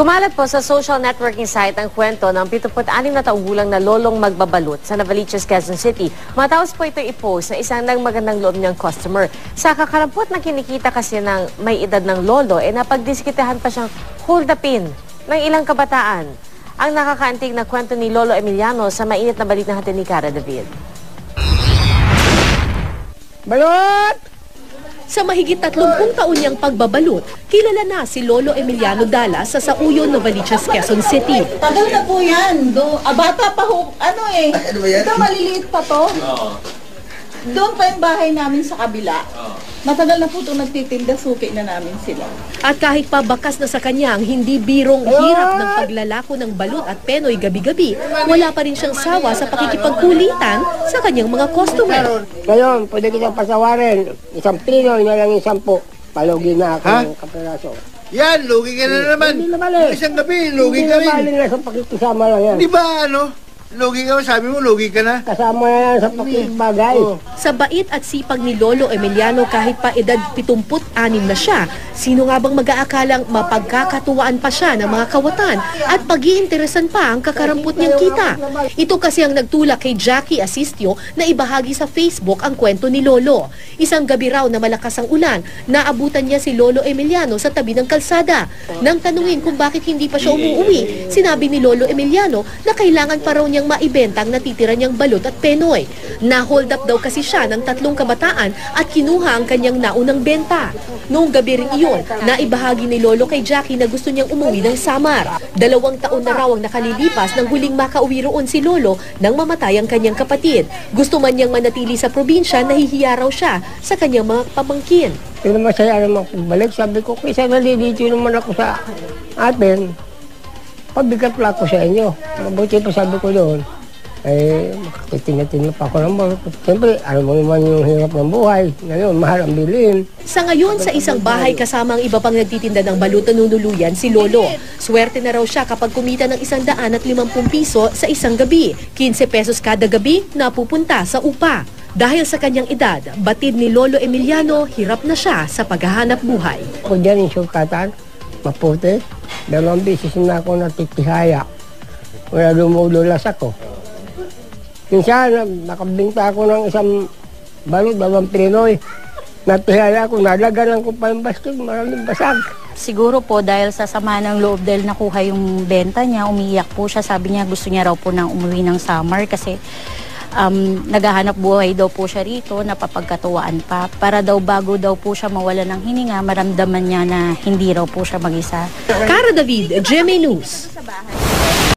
Kumalat po sa social networking site ang kwento ng 76 na taong gulang na lolong magbabalot sa Navaliches, Quezon City. Matapos po ito i-post na isang nang magandang loob niyang customer. Sa kakarampot na kinikita kasi ng may edad ng lolo, eh napagdiskitahan pa siyang hold upin ng ilang kabataan. Ang nakakaantig na kwento ni Lolo Emiliano sa mainit na balik na hatid ni Cara David. Balot! Sa mahigit 30 taon niyang pagbabalot, kilala na si Lolo Emiliano Dala sa Sauyo, Novaliches, Quezon City. Tagal na po yan. Do, ah, bata pa ho, ano eh. Ito maliliit pa to. Doon pa yung bahay namin sa kabila. Matagal na po ito nagtitinda, suki na namin sila. At kahit pa bakas na sa kanya ang hindi birong hirap ng paglalako ng balot at penoy gabi-gabi, wala pa rin siyang sawa sa pakikipagkulitan sa kanyang mga customer. Ngayon, pwede kitang pasawarin. Isang Pinoy na lang isang po. Palugin na ako ng kaperaso. Yan, lugi ka na naman. Hindi naman eh. Isang gabi, lugi Hindi ka na rin. na sa pakikisama lang yan. Di ba ano? Lugi ka, sabi mo, lugi ka na. Kasama na yan sa pakikibagay. Oh. Sa bait at sipag ni Lolo Emiliano kahit pa edad 76 na siya, sino nga bang mag-aakalang mapagkakatuwaan pa siya ng mga kawatan at pag-iinteresan pa ang kakarampot niyang kita. Ito kasi ang nagtulak kay Jackie Asistio na ibahagi sa Facebook ang kwento ni Lolo. Isang gabi raw na malakas ang ulan, naabutan niya si Lolo Emiliano sa tabi ng kalsada. Nang tanungin kung bakit hindi pa siya umuwi, sinabi ni Lolo Emiliano na kailangan pa raw niyang maibenta ang natitira niyang balot at penoy. Na-hold up daw kasi siya ng tatlong kabataan at kinuha ang kanyang naunang benta. Noong gabi rin iyon, naibahagi ni Lolo kay Jackie na gusto niyang umuwi ng Samar. Dalawang taon na raw ang nakalilipas nang huling makauwi roon si Lolo nang mamatay ang kanyang kapatid. Gusto man niyang manatili sa probinsya, nahihiya raw siya sa kanyang mga pamangkin. Pero masaya naman pagbalik. Sabi ko, kaysa nalilito naman ako sa atin, pabigat lang ako sa inyo. Mabuti pa sabi ko doon, eh, makakitinatin pa ako ng mga. Siyempre, alam mo naman yung hirap ng buhay. Ngayon, mahal ang bilhin. Sa ngayon, sa isang bahay kasama ang iba pang nagtitinda ng balut na nunuluyan, si Lolo. Swerte na raw siya kapag kumita ng isang daan at limampung piso sa isang gabi. 15 pesos kada gabi, napupunta sa upa. Dahil sa kanyang edad, batid ni Lolo Emiliano, hirap na siya sa paghahanap buhay. Ako dyan yung sukatan, maputi. Dalawang beses na ako natitihaya. Wala dumudulas ako. Minsan, na- nakabinta ako ng isang balot, dalawang Pinoy. Natihaya ako, nalaganan ko pa yung basket, maraming basag. Siguro po dahil sa sama ng loob dahil nakuha yung benta niya, umiiyak po siya. Sabi niya gusto niya raw po nang umuwi ng summer kasi um, naghahanap buhay daw po siya rito, napapagkatuwaan pa. Para daw bago daw po siya mawala ng hininga, maramdaman niya na hindi raw po siya mag-isa. Cara David, GMA News.